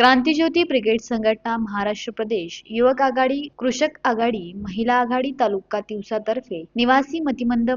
क्रांतीज्योती ब्रिगेड संघटना महाराष्ट्र प्रदेश युवक आघाडी कृषक आघाडी महिला आघाडी तालुका दिवसातर्फे निवासी मतिमंद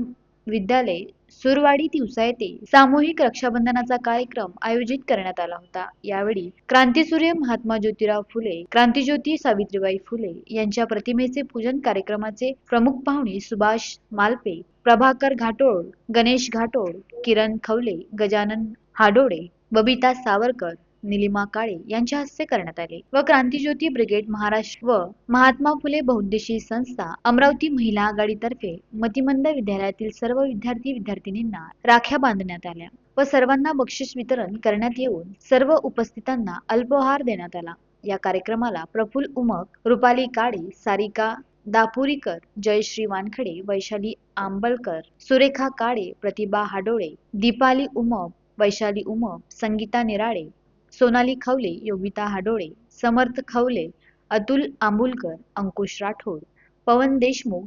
विद्यालय सुरवाडी दिवसा येथे सामूहिक रक्षाबंधनाचा कार्यक्रम आयोजित करण्यात आला होता. यावेळी क्रांतीसूर्य महात्मा ज्योतिराव फुले क्रांतीज्योती सावित्रीबाई फुले यांच्या प्रतिमेचे पूजन कार्यक्रमाचे प्रमुख पाहुणे सुभाष मालपे प्रभाकर घाटोळ गणेश घाटोळ किरण खवले गजानन हाडोळे बबिता सावरकर निलिमा काळे यांच्या हस्ते करण्यात आले व क्रांतीज्योती ब्रिगेड महाराष्ट्र व महात्मा फुले बहुद्देशीय संस्था अमरावती महिला आघाडीतर्फे मतिमंद विद्यालयातील सर्व विद्यार्थी विद्यार्थिनींना राख्या बांधण्यात आल्या व सर्वांना बक्षीस वितरण करण्यात येऊन सर्व उपस्थितांना अल्पोहार देण्यात आला. या कार्यक्रमाला प्रफुल उमक रुपाली काळे सारिका दापुरीकर जयश्री वानखडे वैशाली आंबलकर सुरेखा काळे प्रतिभा हाडोळे दीपाली उमप वैशाली उमप संगीता निराळे सोनाली खवले योगिता हाडोळे समर्थ खवले अतुल आंबुलकर अंकुश राठोड पवन देशमुख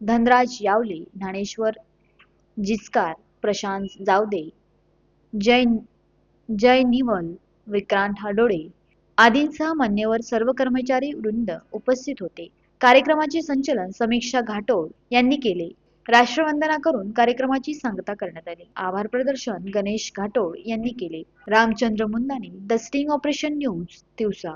धनराज यावले ज्ञानेश्वर जिचकार प्रशांत जावदे जय जय निवल विक्रांत हाडोळे आदींसह मान्यवर सर्व कर्मचारी वृंद उपस्थित होते. कार्यक्रमाचे संचलन समीक्षा घाटोळ यांनी केले. राष्ट्रवंदना करून कार्यक्रमाची सांगता करण्यात आली. आभार प्रदर्शन गणेश घाटोळ यांनी केले. Ramchandra मुंदाने the sting operation news दिवसा